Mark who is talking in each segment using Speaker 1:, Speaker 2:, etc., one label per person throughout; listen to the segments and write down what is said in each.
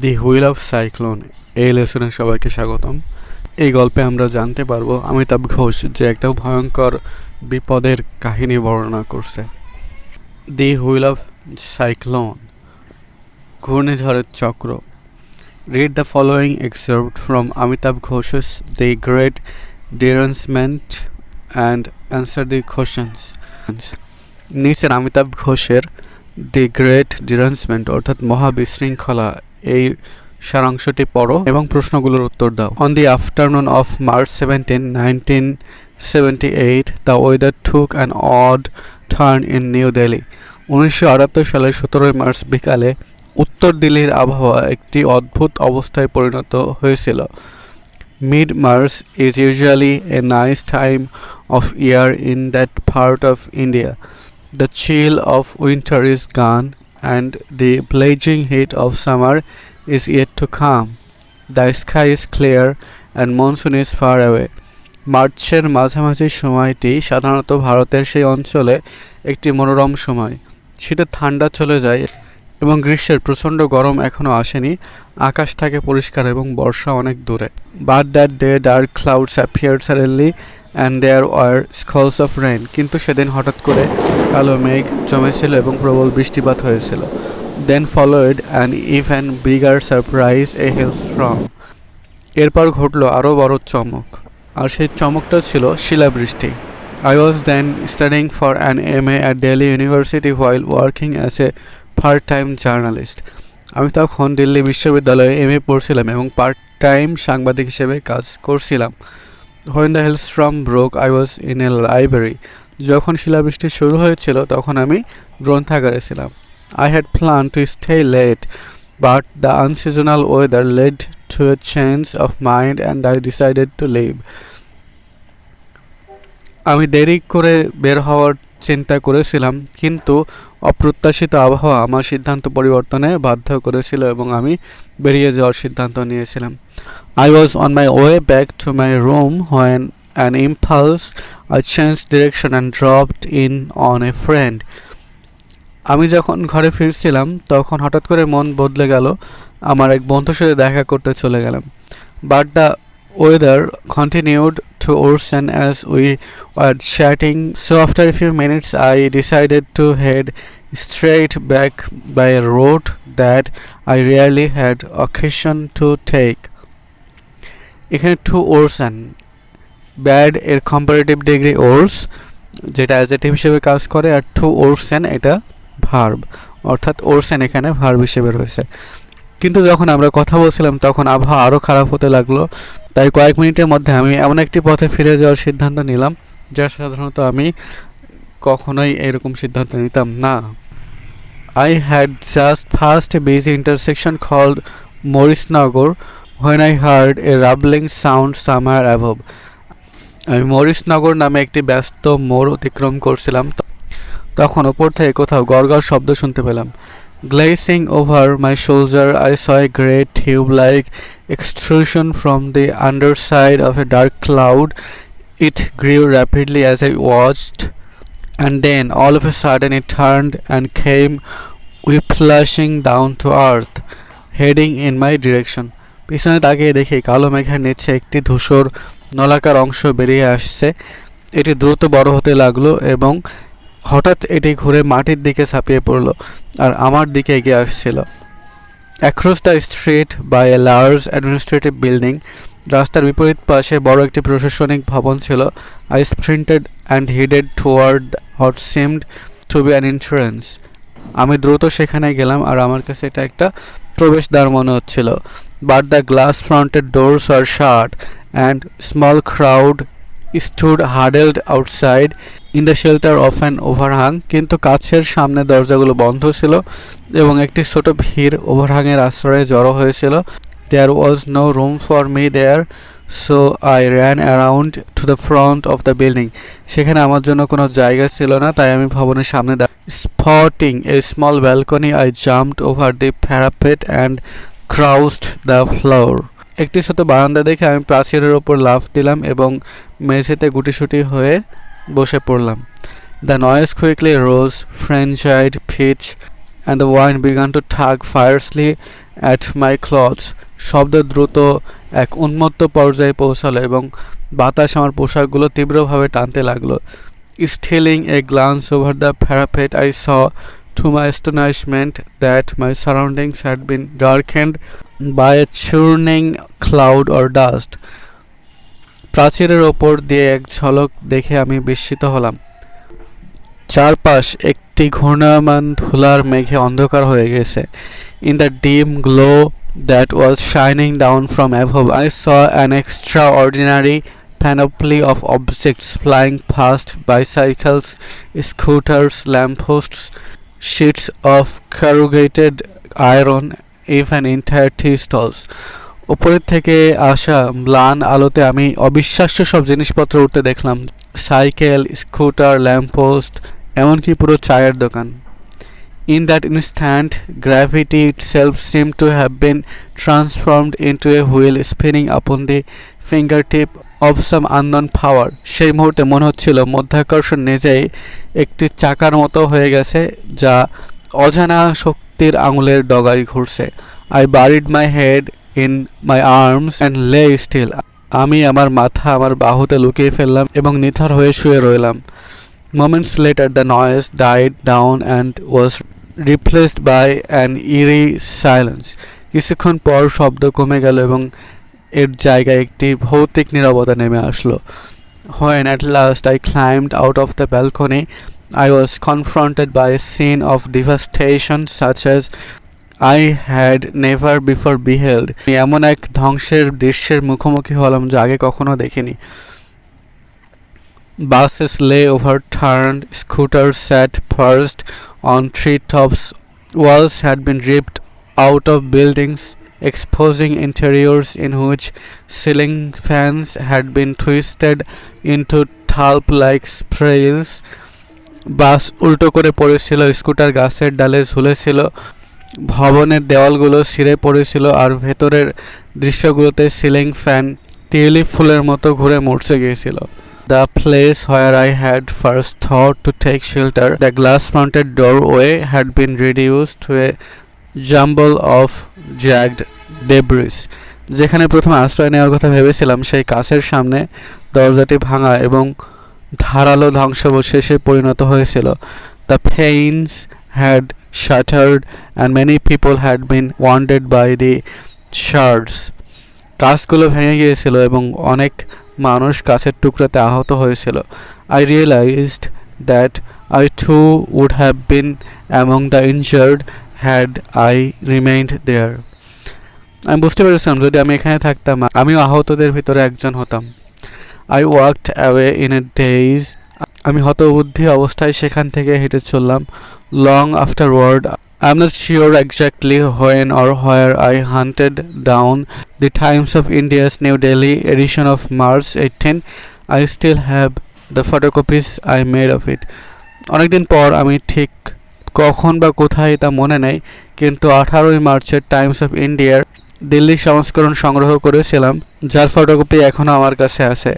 Speaker 1: The wheel of cyclone এই লেসনে সবাইকে স্বাগতম। এই গল্পে আমরা জানতে পারব অমিতাভ ঘোষ যে একটা ভয়ঙ্কর বিপদের কাহিনী বর্ণনা করছে। দি হুইল অফ সাইক্লোন ঘূর্ণিঝড়ের চক্র। Read the following excerpt from Amitav Ghosh's the great derangement and answer the questions নিচের অমিতাভ ঘোষের দি গ্রেট ডিরেন্সমেন্ট অর্থাৎ মহাবিশৃঙ্খলা এই সারাংশটি পড়ো এবং প্রশ্নগুলোর উত্তর দাও। On the afternoon of March seventeen nineteen seventy eight the weather took an odd turn in New Delhi উনিশশো আটাত্তর সালের সতেরোই মার্চ বিকালে উত্তর দিল্লির আবহাওয়া একটি অদ্ভুত অবস্থায় পরিণত হয়েছিল। Mid March is usually a nice time of year in that part of India the chill of winter is gone and the blazing heat of summer is yet to come. The sky is clear and monsoon is far away. মার্চের মাঝামাঝি সময়টি সাধারণত ভারতের সেই অঞ্চলে একটি মনোরম সময় শীতের ঠান্ডা চলে যায় এবং গ্রীষ্মের প্রচণ্ড গরম এখনও আসেনি আকাশ থাকে পরিষ্কার এবং বর্ষা অনেক দূরে but that day dark clouds appeared suddenly and there were squalls of rain কিন্তু সেদিন হঠাৎ করে কালো মেঘ জমেছিল এবং প্রবল বৃষ্টিপাত হয়েছিল। Then followed an even bigger surprise a hailstorm এরপর ঘটলো আরও বড় চমক। আর সেই চমকটা ছিল শিলাবৃষ্টি। I was then studying for an M A at Delhi University while working as a part time journalist আমি তখন দিল্লি বিশ্ববিদ্যালয়ে এম এ পড়ছিলাম এবং পার্ট টাইম সাংবাদিক হিসেবে কাজ করছিলাম। When the hailstorm broke I was in a library যখন শিলাবৃষ্টি শুরু হয়েছিল, তখন আমি গ্রন্থাগারে ছিলাম। I had plan to stay late but the unseasonal weather led to a change of mind and I decided to leave আমি দেরি করে বের হওয়ার চিন্তা করেছিলাম, কিন্তু অপ্রত্যাশিত আবহাওয়া আমার সিদ্ধান্ত পরিবর্তনে বাধ্য করেছিল এবং আমি বেরিয়ে যাওয়ার সিদ্ধান্ত নিয়েছিলাম। I was on my way back to my room when an impulse I changed direction and dropped in on a friend আমি যখন ঘরে ফিরছিলাম, তখন হঠাৎ করে মন বদলে গেল। আমার এক বন্ধুর সাথে দেখা করতে চলে গেলাম। But the weather continued to worsen as we were chatting so after a few minutes, I decided to head straight back by a road that I rarely had occasion to take. এখানে to worse and bad এর comparative degree worse যেটা adjective হিসেবে কাজ করে, আর two ওর্সেন এটা verb অর্থাৎ ওর্সেন এখানে verb হিসেবে রয়েছে কিন্তু যখন আমরা কথা বলছিলাম, তখন আবহাওয়া আরও খারাপ হতে লাগল। তাই কয়েক মিনিটের মধ্যে আমি এমন একটি পথে ফিরে যাওয়ার সিদ্ধান্ত নিলাম, যা সাধারণত আমি কখনোই এরকম সিদ্ধান্ত নিতাম না। Had just passed a busy intersection called Morisnagar when I heard a rumbling sound somewhere above. আমি মরিসনগর নামে একটি ব্যস্ত মোড় অতিক্রম করছিলাম, তখন ওপর থেকে কোথাও গড়গড় শব্দ শুনতে পেলাম। Glancing over my shoulder I saw a great tube like extrusion from the underside of a dark cloud. It grew rapidly as I watched, and then all of a sudden it turned and came whiplashing down to earth, heading in my direction. পিছনে তাকিয়ে দেখি কালো মেঘের নিচে একটি ধূসর নলাকার অংশ বেরিয়ে আসছে এটি দ্রুত বড় হতে লাগল এবং হঠাৎ এটি ঘুরে মাটির দিকে ছাপিয়ে পড়ল আর আমার দিকে এগিয়ে আসছিল। Across the street by a large administrative building রাস্তার বিপরীত পাশে বড় একটি প্রশাসনিক ভবন ছিল। I sprinted and headed toward what seemed to be an insurance আমি দ্রুত সেখানে গেলাম আর আমার কাছে এটা একটা প্রবেশদ্বার মনে হচ্ছিল। But the glass fronted doors are shut and small crowd stood huddled outside in the shelter of an overhang কিন্তু কাছের সামনে দরজাগুলো বন্ধ ছিল এবং একটি ছোট ভিড় ওভারহাংয়ের আশ্রয়ে জড়ো হয়েছিল। There was no room for me there so I ran around to the front of the building সেখানে আমার জন্য কোনো জায়গা ছিল না, তাই আমি ভবনের সামনে spotting a small balcony I jumped over the parapet and crouched the floor একটি শত বারান্দা দেখে আমি প্রাচীরের ওপর লাফ দিলাম এবং মেঝেতে গুটিসুটি হয়ে বসে পড়লাম। The noise quickly rose frenzied pitch and the wind began to tug fiercely at my clothes শব্দ দ্রুত এক উন্মত্ত পর্যায়ে পৌঁছালো এবং বাতাস আমার পোশাকগুলো তীব্রভাবে টানতে লাগল। Stealing a glance over the parapet I saw to my astonishment that my surroundings had been darkened by a churning cloud or dust. প্রাচীরের ওপর দিয়ে এক ঝলক দেখে আমি বিস্মিত হলাম চারপাশ একটি ঘূর্ণায়মান ধুলার মেঘে অন্ধকার হয়ে গেছে in the dim glow that was shining down from above I saw an extraordinary panoply of objects flying past bicycles, scooters, lampposts, sheets of corrugated iron, even entire tea stalls. উপরের থেকে আসা ম্লান আলোতে আমি অবিশ্বাস্য সব জিনিসপত্র উঠতে দেখলাম সাইকেল স্কুটার ল্যাম্পপোস্ট এমনকি পুরো চায়ের দোকান in that instant gravity itself seemed to have been transformed into a wheel spinning upon the fingertip of some unknown power সেই মুহূর্তে মনে হচ্ছিল মধ্যাকর্ষণ নিজেই একটি চাকার মতো হয়ে গেছে, যা অজানা শক্তির আঙুলের ডগায় ঘুরছে। I buried my head in my arms and lay still আমি আমার মাথা আমার বাহুতে লুকিয়ে ফেললাম এবং নিথর হয়ে শুয়ে রইলাম। Moments later the noise died down and was replaced by an eerie silence কিছুক্ষণ পর শব্দ কমে গেল এবং এর জায়গায় একটি ভৌতিক নিরবতা নেমে আসলো। When at last I climbed out of the balcony I was confronted by scene of devastation such as I had never before beheld আমি এমন এক ধ্বংসের দৃশ্যের মুখোমুখি হলাম যা আগে কখনও দেখিনি। Buses lay overturn scooter sat first on three tops walls had been ripped out of buildings exposing interiors in which ceiling fans had been twisted into tulp like sprays. Bus উল্টো করে পড়েছিল স্কুটার গাছের ডালে ঝুলেছিল ভবনের দেওয়ালগুলো ছিঁড়ে পড়েছিল আর ভেতরের দৃশ্যগুলোতে ceiling fan tulip ফুলের মতো ঘুরে মরচে গিয়েছিল The place where I had first thought to take shelter, the glass fronted doorway had been reduced to a jumble of jagged debris যেখানে প্রথমে আশ্রয় নেওয়ার কথা ভেবেছিলাম, সেই কাছের সামনে দরজাটি ভাঙা এবং ধারালো ধ্বংসাবশেষে পরিণত হয়েছিল। The panes had shattered and many people had been wounded by the shards কাজগুলো ভেঙে গিয়েছিল এবং অনেক মানুষ কাছের টুকরাতে আহত হয়েছিল। I realised that I too would have been among the injured had I remained there আমি বুঝতে পেরেছিলাম যদি আমি এখানে থাকতাম আমিও আহতদের ভিতরে একজন হতাম। I walked away in a daze আমি হতবুদ্ধি অবস্থায় সেখান থেকে হেঁটে চললাম। Long afterward I am not sure exactly when or where I hunted down the Times of India's New Delhi edition of March 18, I still have the photocopies I made of it. অনেকদিন পর আমি ঠিক কখন বা কোথায় তা মনে নেই, কিন্তু আঠারোই মার্চের টাইমস অফ ইন্ডিয়ার দিল্লি সংস্করণ সংগ্রহ করেছিলাম, যার ফটোকপি এখনও আমার কাছে আছে।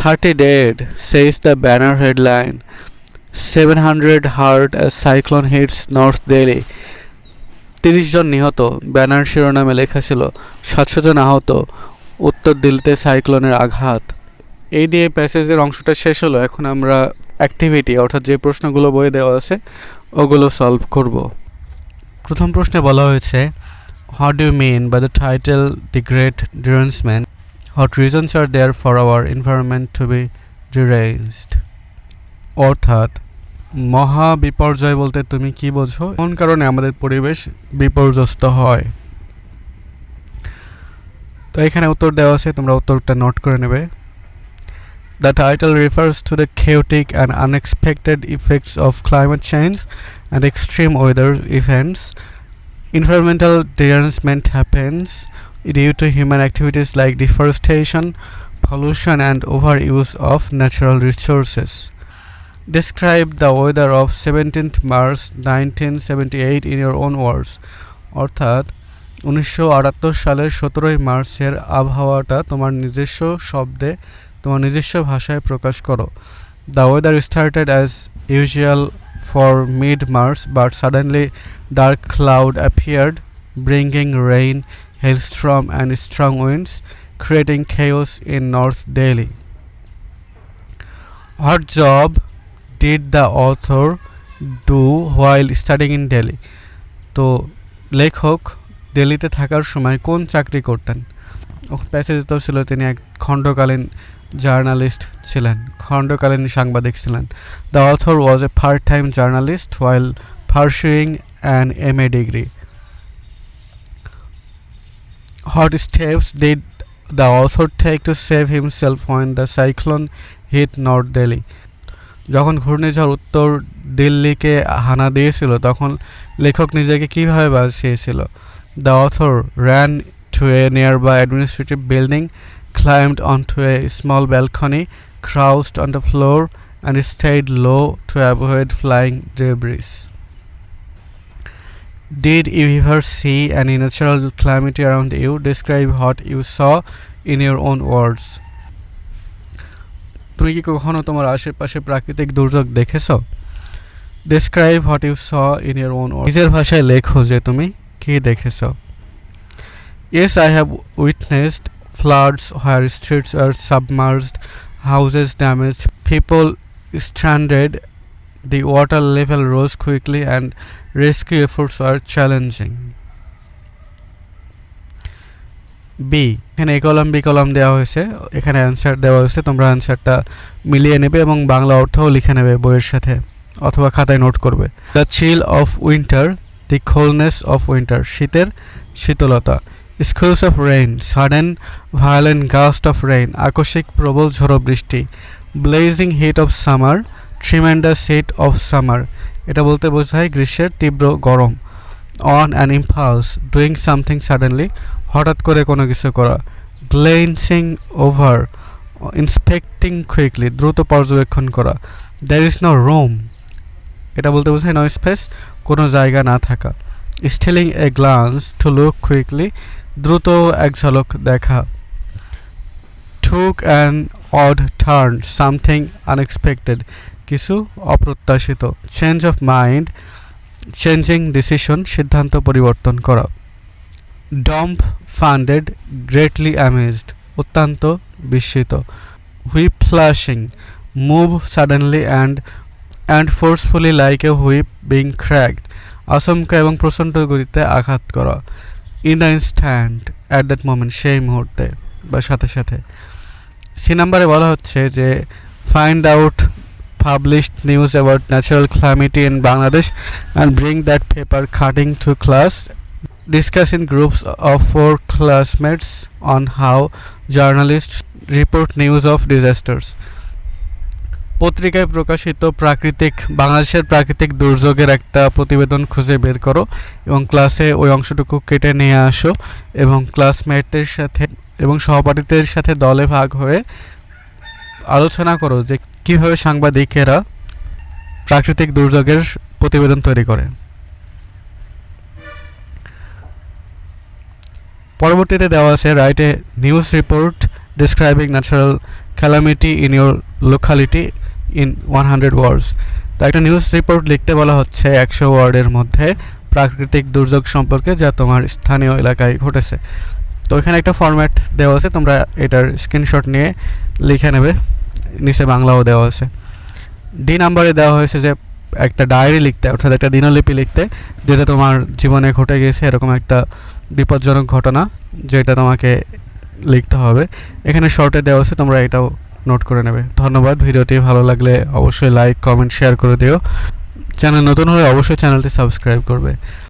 Speaker 1: Thirty dead says the banner headline, seven hundred hurt cyclone hits north Delhi. তিরিশ জন নিহত, ব্যানার শিরোনামে লেখা ছিল, সাতশো জন আহত, উত্তর দিল্লিতে সাইক্লোনের আঘাত। এই দিয়ে প্যাসেজের অংশটা শেষ হলো, এখন আমরা অ্যাক্টিভিটি অর্থাৎ যে প্রশ্নগুলো বইয়ে দেওয়া আছে, ওগুলো সলভ করব। প্রথম প্রশ্নে বলা হয়েছে what do mean by the title the great derangement what reasons are there for our environment to be deranged অর্থাৎ, মহা বিপর্যয় বলতে তুমি কি বোঝো? কোন কারণে আমাদের পরিবেশ বিপর্যস্ত হয়? তো এখানে উত্তর দেওয়া আছে, তোমরা উত্তরটা নোট করে নেবে। The title refers to the chaotic and unexpected effects of climate change and extreme weather events environmental derangement happens due to human activities like deforestation, pollution, and overuse of natural resources. Describe the weather of 17th March 1978 in your own words. অর্থাৎ উনিশশো আটাত্তর সালের সতেরোই মার্চের আবহাওয়াটা তোমার নিজস্ব শব্দে তোমার নিজস্ব ভাষায় প্রকাশ করো the weather started as usual for mid March but suddenly dark cloud appeared bringing rain, hailstorm, and strong winds creating chaos in North Delhi. What job did the author do while studying in Delhi? তো লেখক দিল্লিতে থাকার সময় কোন চাকরি করতেন passage উত্তর ছিল তিনি এক খণ্ডকালীন জার্নালিস্ট ছিলেন খণ্ডকালীন সাংবাদিক ছিলেন। The author was a part time journalist while pursuing an M A degree what steps did the author take to save himself when the cyclone hit north Delhi যখন ঘূর্ণিঝড় উত্তর দিল্লিকে হানা দিয়েছিল তখন লেখক নিজেকে কীভাবে বাঁচিয়েছিল? The author ran to a nearby administrative building, climbed onto a small balcony, crouched on the floor, and stayed low to avoid flying debris. Did you ever see any natural calamity around you? Describe what you saw in your own words. তুমি কি কখনো তোমার আশেপাশে প্রাকৃতিক দুর্যোগ দেখেছ describe what you saw in your own নিজের ভাষায় লেখো যে তুমি কি দেখেছ Yes, I have witnessed floods where streets are submerged, houses damaged, people stranded. The water level rose quickly, and rescue efforts are challenging. B এখানে এ column B column দেওয়া হয়েছে এখানে অ্যান্সার দেওয়া হয়েছে তোমরা অ্যান্সারটা মিলিয়ে নেবে এবং বাংলা অর্থও লিখে নেবে বইয়ের সাথে অথবা খাতায় নোট করবে the chill of winter the coldness of winter শীতের শীতলতা squalls of rain sudden violent gust of rain আকস্মিক প্রবল ঝড়ো বৃষ্টি, blazing heat of summer tremendous heat of summer এটা বলতে বোঝায় গ্রীষ্মের তীব্র গরম on an impulse doing something suddenly হঠাৎ করে কোনো কিছু করা গ্লেন্সিং ওভার ইন্সপেক্টিং কুইকলি, দ্রুত পর্যবেক্ষণ করা দ্যার ইজ নো রোম, এটা বলতে বোঝায় নো স্পেস, কোনো জায়গা না থাকা। Stealing a glance to look quickly দ্রুত এক ঝলক দেখা। Took an odd turn something unexpected কিছু অপ্রত্যাশিত। Change of mind changing decision সিদ্ধান্ত পরিবর্তন করা। ডম্প ফান্ডেড গ্রেটলি অ্যামেজড অত্যন্ত বিস্মিত। Whiplashing move suddenly and and forcefully like a whip being cracked আচমকা এবং প্রচণ্ড গতিতে আঘাত করা। In the instant at that moment সেই মুহূর্তে বা সাথে সাথে। সে নাম্বারে বলা হচ্ছে যে find out published news about natural calamity in Bangladesh and bring that paper cutting to class discuss in groups of four classmates on how journalist report news of disasters পত্রিকায় প্রকাশিত প্রাকৃতিক, বাংলাদেশের প্রাকৃতিক দুর্যোগের একটা প্রতিবেদন খুঁজে বের করো এবং ক্লাসে ওই অংশটুকু কেটে নিয়ে আসো এবং ক্লাসমেটের সাথে এবং সহপাঠীদের সাথে দলে ভাগ হয়ে আলোচনা করো যে কীভাবে সাংবাদিকেরা প্রাকৃতিক দুর্যোগের প্রতিবেদন তৈরি করে। পরবর্তীতে দেওয়া আছে write news report describing natural calamity in your locality in one hundred words. তো একটা নিউজ রিপোর্ট লিখতে বলা হচ্ছে, একশো ওয়ার্ডের মধ্যে প্রাকৃতিক দুর্যোগ সম্পর্কে যা তোমার স্থানীয় এলাকায় ঘটেছে। তো এখানে একটা ফরম্যাট দেওয়া আছে, তোমরা এটার স্ক্রিনশট নিয়ে লিখে নেবে। নিচে বাংলাও দেওয়া আছে। ডি নাম্বারে দেওয়া হয়েছে যে, একটা ডায়েরি লিখতে, অর্থাৎ একটা দিনলিপি লিখতে, যেটা তোমার জীবনে ঘটে গেছে এরকম একটা বিপজ্জনক ঘটনা, যেটা তোমাকে লিখতে হবে। এখানে শর্টে দেওয়া আছে, তোমরা এটাও নোট করে নেবে। ধন্যবাদ, ভিডিওটি ভালো লাগলে অবশ্যই লাইক কমেন্ট শেয়ার করে দিও। চ্যানেল নতুন হলে অবশ্যই চ্যানেলটি সাবস্ক্রাইব করবে।